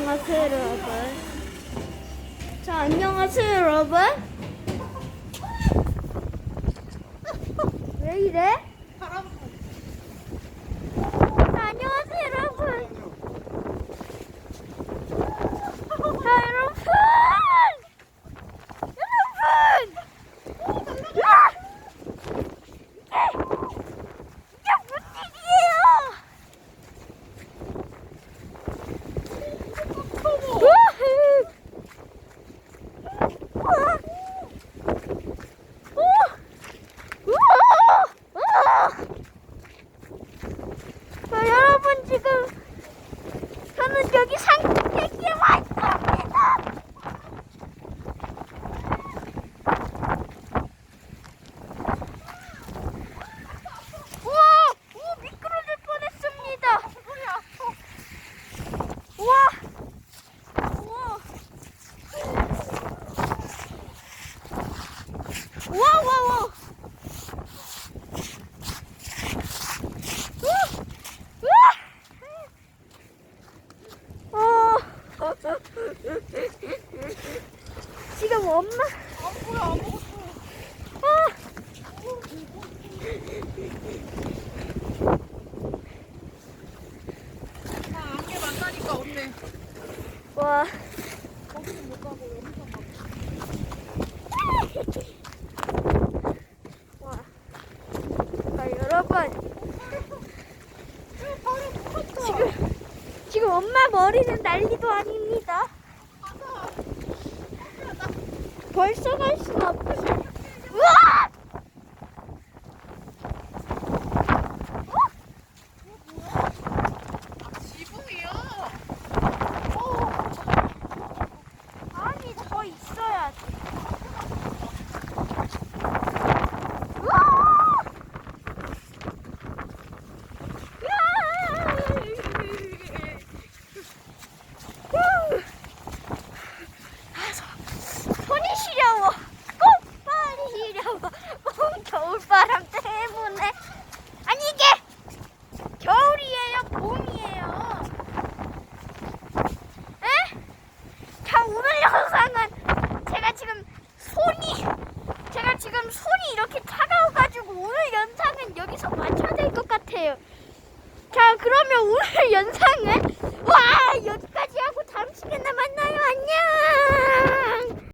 안녕하세요 여러분 자 안녕하세요 여러분 왜 이래? 여기 산 지금 엄마 안 보여 안 보고 아 안개 만나니까 어때? 와 거기는 못 가고 지금 엄마 머리는 난리도 아닙니다. Koysana şunu atmışım.